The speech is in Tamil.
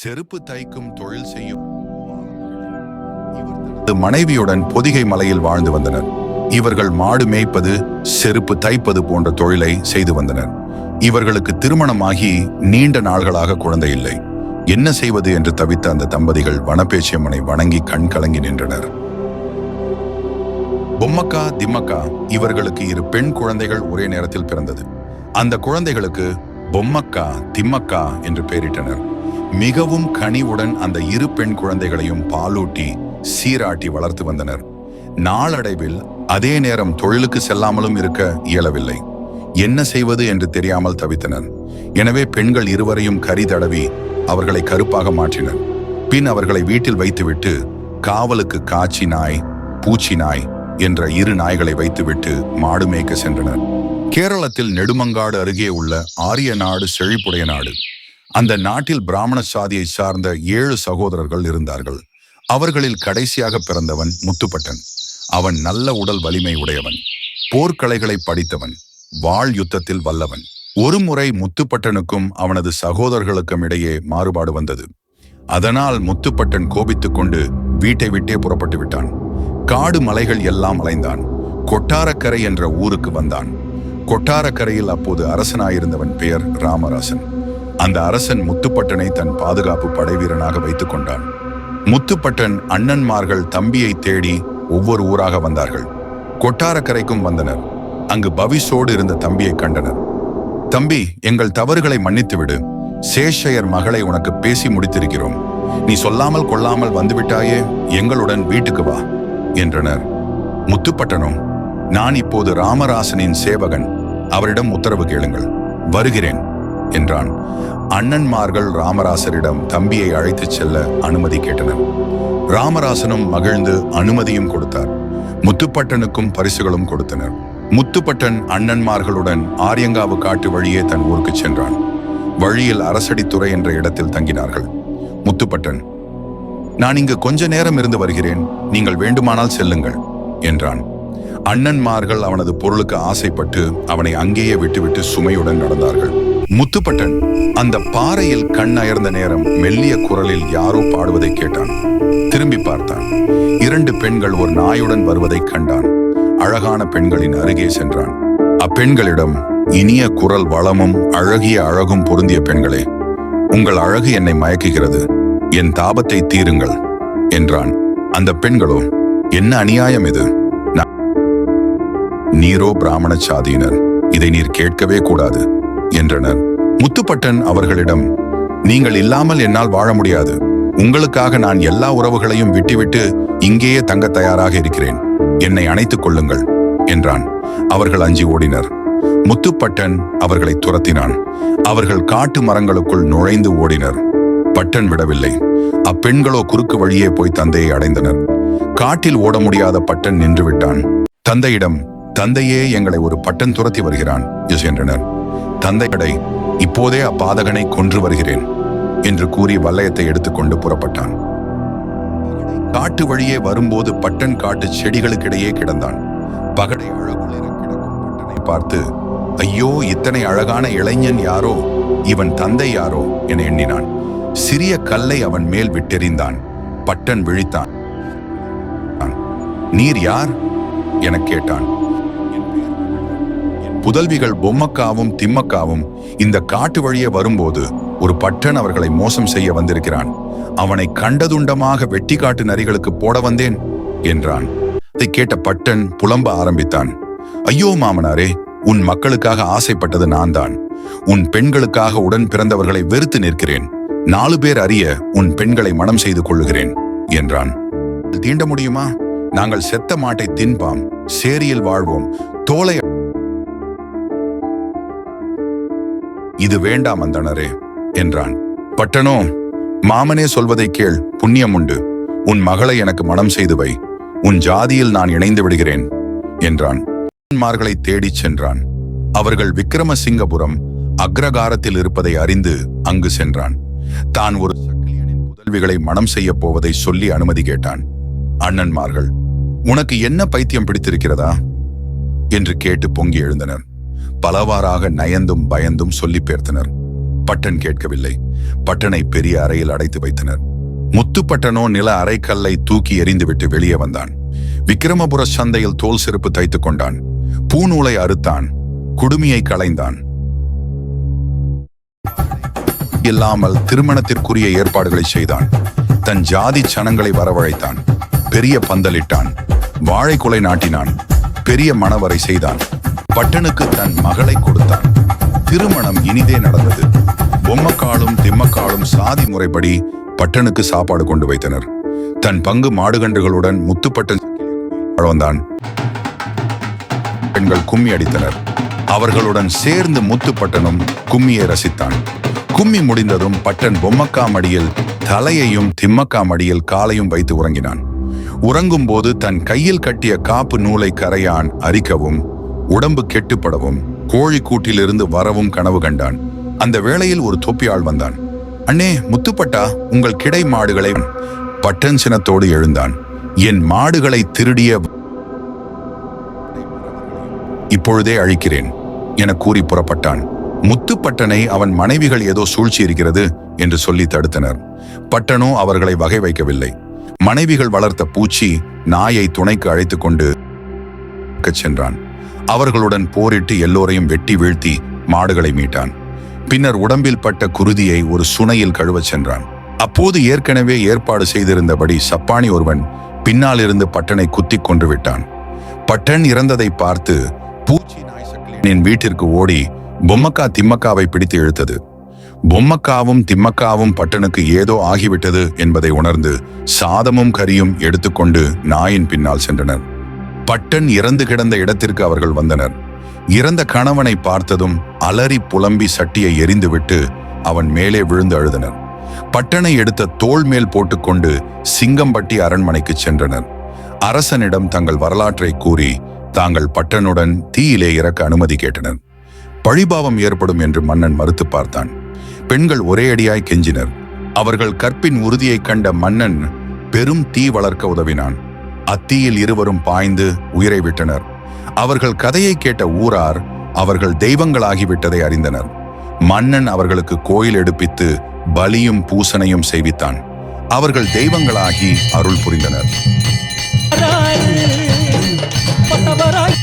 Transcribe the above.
செருப்பு தைக்கும் தொழில் செய்யும். தனது மனைவியுடன் பொதிகை மலையில் வாழ்ந்து வந்தனர். இவர்கள் மாடு மேய்ப்பது செருப்பு தைப்பது போன்ற தொழிலை செய்து வந்தனர். இவர்களுக்கு திருமணமாகி நீண்ட நாள்களாக குழந்தை இல்லை. என்ன செய்வது என்று தவித்த அந்த தம்பதிகள் வனப்பேச்சியம்மனை வணங்கி கண் கலங்கி நின்றனர். பொம்மக்கா திம்மக்கா இவர்களுக்கு இரு பெண் குழந்தைகள் ஒரே நேரத்தில் பிறந்தது. அந்த குழந்தைகளுக்கு பொம்மக்கா திம்மக்கா என்று பெயரிட்டனர். மிகவும் கனிவுடன் அந்த இரு பெண் குழந்தைகளையும் பாலூட்டி சீராட்டி வளர்த்து வந்தனர். நாளடைவில் அதே நேரம் தொழிலுக்கு செல்லாமலும் இருக்க இயலவில்லை. என்ன செய்வது என்று தெரியாமல் தவித்தனர். எனவே பெண்கள் இருவரையும் கரி தடவி அவர்களை கருப்பாக மாற்றினர். பின் அவர்களை வீட்டில் வைத்துவிட்டு காவலுக்கு காச்சி நாய் பூச்சி நாய் என்ற இரு நாய்களை வைத்துவிட்டு மாடு மேய்க்க சென்றனர். கேரளத்தில் நெடுமங்காடு அருகே உள்ள ஆரிய நாடு செழிப்புடைய நாடு. அந்த நாட்டில் பிராமண சாதியை சார்ந்த ஏழு சகோதரர்கள் இருந்தார்கள். அவர்களில் கடைசியாக பிறந்தவன் முத்துப்பட்டன். அவன் நல்ல உடல் வலிமை உடையவன். போர்க்கலைகளை படித்தவன். வாழ் யுத்தத்தில் வல்லவன். ஒருமுறை முத்துப்பட்டனுக்கும் அவனது சகோதரர்களுக்கும் இடையே மாறுபாடு வந்தது. அதனால் முத்துப்பட்டன் கோபித்துக் கொண்டு வீட்டை விட்டே புறப்பட்டு விட்டான். காடு மலைகள் எல்லாம் அலைந்தான். கொட்டாரக்கரை என்ற ஊருக்கு வந்தான். கொட்டாரக்கரையில் அப்போது அரசனாயிருந்தவன் பெயர் ராமராசன். அந்த அரசன் முத்துப்பட்டனை தன் பாதுகாப்பு படைவீரனாக வைத்துக் கொண்டான். முத்துப்பட்டன் அண்ணன்மார்கள் தம்பியை தேடி ஒவ்வொரு ஊராக வந்தார்கள். கொட்டாரக்கரைக்கும் வந்தனர். அங்கு பவிசோடு இருந்த தம்பியை கண்டனர். தம்பி எங்கள் தவறுகளை மன்னித்துவிடு. சேஷையர் மகளை உனக்கு பேசி முடித்திருக்கிறோம். நீ சொல்லாமல் கொள்ளாமல் வந்துவிட்டாயே எங்களுடன் வீட்டுக்கு வா என்றனர். முத்துப்பட்டனும் நான் இப்போது ராமராசனின் சேவகன். அவரிடம் உத்தரவு கேளுங்கள். வருகிறேன். என்றான். அண்ணன்மார்கள் ராமராசரிடம் தம்பியை அழைத்துச் செல்ல அனுமதி கேட்டனர். ராமராசனும் மகிழ்ந்து அனுமதியும் கொடுத்தார். முத்துப்பட்டனுக்கும் பரிசுகளும் கொடுத்தனர். முத்துப்பட்டன் அண்ணன்மார்களுடன் ஆரியங்காவு காட்டு வழியே தன் ஊருக்கு சென்றான். வழியில் அரசடித்துறை என்ற இடத்தில் தங்கினார்கள். முத்துப்பட்டன் நான் இங்கு கொஞ்ச நேரம் இருந்து வருகிறேன். நீங்கள் வேண்டுமானால் செல்லுங்கள் என்றான். அண்ணன்மார்கள் அவனது பொருளுக்கு ஆசைப்பட்டு அவனை அங்கேயே விட்டுவிட்டு சுமையுடன் நடந்தார்கள். முத்துப்பட்டன் அந்த பாறையில் கண் அயர்ந்த நேரம் மெல்லிய குரலில் யாரோ பாடுவதை கேட்டான். திரும்பி பார்த்தான். இரண்டு பெண்கள் ஒரு நாயுடன் வருவதை கண்டான். அழகான பெண்களின் அருகே சென்றான். அப்பெண்களிடம் இனிய குரல் வளமும் அழகிய அழகும் பொருந்திய பெண்களே உங்கள் அழகு என்னை மயக்குகிறது. என் தாபத்தை தீருங்கள் என்றான். அந்த பெண்களோ என்ன அநியாயம் இது? நீரோ பிராமண சாதியினர் இதை நீர் கேட்கவே கூடாது. என்றனர். முத்துப்பட்டன் அவர்களிடம் நீங்கள் இல்லாமல் என்னால் வாழ முடியாது. உங்களுக்காக நான் எல்லா உறவுகளையும் விட்டுவிட்டு இங்கேயே தங்க தயாராக இருக்கிறேன். என்னை அணைத்துக் கொள்ளுங்கள் என்றான். அவர்கள் அஞ்சி ஓடினர். முத்துப்பட்டன் அவர்களை துரத்தினான். அவர்கள் காட்டு மரங்களுக்குள் நுழைந்து ஓடினர். பட்டன் விடவில்லை. அப்பெண்களோ குறுக்கு வழியே போய் தந்தையை அடைந்தனர். காட்டில் ஓட முடியாத பட்டன் நின்று விட்டான் தந்தையிடம் தந்தையே எங்களை ஒரு பட்டன் துரத்தி வருகிறான் என்றனர். தந்தையடை இப்போதே அப்பாதகனை கொன்று வருகிறேன் என்று கூறி வல்லயத்தை எடுத்துக்கொண்டு புறப்பட்டான். காட்டு வழியே வரும்போது பட்டன் காட்டு செடிகளுக்கிடையே கிடந்தான். பகடை அழகுளிர கிடக்கும் பட்டனை பார்த்து ஐயோ இத்தனை அழகான இளைஞன் யாரோ? இவன் தந்தை யாரோ? என எண்ணினான். சிறிய கல்லை அவன் மேல் விட்டெறிந்தான். பட்டன் விழித்தான். நீர் யார்? எனக் கேட்டான். புதல்விகள் பொம்மக்காவும் திம்மக்காவும் இந்த காட்டு வழியே வரும்போது ஒரு பட்டன் அவர்களை மோசம் செய்ய வந்திருக்கிறான். அவனை கண்டதுண்டமாக வெட்டி காட்டு நரிகளுக்கு போட வந்தேன் என்றான். இதை கேட்ட பட்டன் புலம்ப ஆரம்பித்தான். ஐயோ மாமனாரே உன் மக்களுக்காக ஆசைப்பட்டது நான் தான் உன் பெண்களுக்காக உடன் பிறந்தவர்களை வெறுத்து நிற்கிறேன். நாலு பேர் அறிய உன் பெண்களை மனம் செய்து கொள்ளுகிறேன் என்றான். தீண்ட முடியுமா? நாங்கள் செத்த மாட்டை தின்பாம் சேரியில் வாழ்வோம் தோலை இது வேண்டாம் அந்தணரே என்றான். பட்டனோ மாமனே சொல்வதை கேள் புண்ணியம் உண்டு. உன் மகளை எனக்கு மனம் செய்து வை. உன் ஜாதியில் நான் இணைந்து விடுகிறேன் என்றான். மார்களை தேடிச் சென்றான். அவர்கள் விக்ரமசிங்கபுரம் அக்ரகாரத்தில் இருப்பதை அறிந்து அங்கு சென்றான். தான் ஒரு சக்கிலியனின் புதல்விகளை மனம் செய்யப் போவதை சொல்லி அனுமதி கேட்டான். அண்ணன்மார்கள் உனக்கு என்ன பைத்தியம் பிடித்திருக்கிறதா? என்று கேட்டு பொங்கி எழுந்தனர். பலவாறாக நயந்தும் பயந்தும் சொல்லி பேர்த்தனர். பட்டன் கேட்கவில்லை. பட்டனை பெரிய அறையில் அடைத்து வைத்தனர். முத்துப்பட்டனோ நில அரைக்கல்லை தூக்கி எறிந்துவிட்டு வெளியே வந்தான். விக்கிரமபுர சந்தையில் தோல் செருப்பு தைத்துக் கொண்டான். பூநூலை அறுத்தான். குடுமியை களைந்தான். இல்லாமல் திருமணத்திற்குரிய ஏற்பாடுகளை செய்தான். தன் ஜாதி சனங்களை வரவழைத்தான். பெரிய பந்தலிட்டான். வாழைக்குலை நாட்டினான். பெரிய மணவரை செய்தான். பட்டனுக்கு தன் மகளை கொடுத்தான். திருமணம் இனிதே நடந்தது. பொம்மக்காலும் திம்மக்காலும் சாதி முறைப்படி பட்டனுக்கு சாப்பாடு கொண்டு வைத்தனர். தன் பங்கு மாடுகன்றுகளுடன் முத்துப்பட்டன் வந்தான் பெண்கள் கும்மி அடித்தனர். அவர்களுடன் சேர்ந்து முத்துப்பட்டனும் கும்மியை ரசித்தான். கும்மி முடிந்ததும் பட்டன் பொம்மக்கா மடியில் தலையையும் திம்மக்கா மடியில் காலையும் வைத்து உறங்கினான். உறங்கும் போது தன் கையில் கட்டிய காப்பு நூலை கரையான் அரிக்கவும் உடம்பு கெட்டுப்படவும் கோழி கூட்டிலிருந்து வரவும் கனவு கண்டான். அந்த வேளையில் ஒரு தொப்பியாள் வந்தான். அண்ணே முத்துப்பட்டா உங்கள் கிடை மாடுகளை பட்டன் சினத்தோடு எழுந்தான். என் மாடுகளை திருடிய இப்பொழுதே அழிக்கிறேன் என கூறி புறப்பட்டான். முத்துப்பட்டனை அவன் மனைவிகள் ஏதோ சூழ்ச்சி இருக்கிறது என்று சொல்லி தடுத்தனர். பட்டனோ அவர்களை வகை வைக்கவில்லை. மனைவிகள் வளர்த்த பூச்சி நாயை துணைக்கு அழைத்துக் கொண்டு சென்றான். அவர்களுடன் போரிட்டு எல்லோரையும் வெட்டி வீழ்த்தி மாடுகளை மீட்டான். பின்னர் உடம்பில் பட்ட குருதியை ஒரு சுனையில் கழுவச் சென்றான். அப்போது ஏற்கனவே ஏற்பாடு செய்திருந்தபடி சப்பானி ஒருவன் பின்னாலிருந்து பட்டனை குத்திக் கொன்று விட்டான். பட்டன் இறந்ததை பார்த்து பூச்சி நாய் வீட்டிற்கு ஓடி பொம்மக்கா திம்மக்காவை பிடித்து இழுத்தது. பொம்மக்காவும் திம்மக்காவும் பட்டனுக்கு ஏதோ ஆகிவிட்டது என்பதை உணர்ந்து சாதமும் கரியும் எடுத்துக்கொண்டு நாயின் பின்னால் சென்றனர். பட்டன் இறந்து கிடந்த இடத்திற்கு அவர்கள் வந்தனர். இறந்த கணவனை பார்த்ததும் அலறி புலம்பி சட்டியை எரிந்துவிட்டு அவன் மேலே விழுந்து அழுதனர். பட்டனை எடுத்த தோள் மேல் போட்டுக்கொண்டு சிங்கம்பட்டி அரண்மனைக்கு சென்றனர். அரசனிடம் தங்கள் வரலாற்றை கூறி தாங்கள் பட்டனுடன் தீயிலே இறக்க அனுமதி கேட்டனர். பழிபாவம் ஏற்படும் என்று மன்னன் மறுத்து பார்த்தான். பெண்கள் ஒரே அடியாய் கெஞ்சினர். அவர்கள் கற்பின் உறுதியைக் கண்ட மன்னன் பெரும் தீ வளர்க்க உதவினான். அத்தியில் இருவரும் பாய்ந்து உயிரை விட்டனர். அவர்கள் கதையை கேட்ட ஊரார் அவர்கள் தெய்வங்களாகிவிட்டதை அறிந்தனர். மன்னன் அவர்களுக்கு கோயில் எடுப்பித்து பலியும் பூசனையும் செய்வித்தான். அவர்கள் தெய்வங்களாகி அருள் புரிந்தனர். பட்டவராய்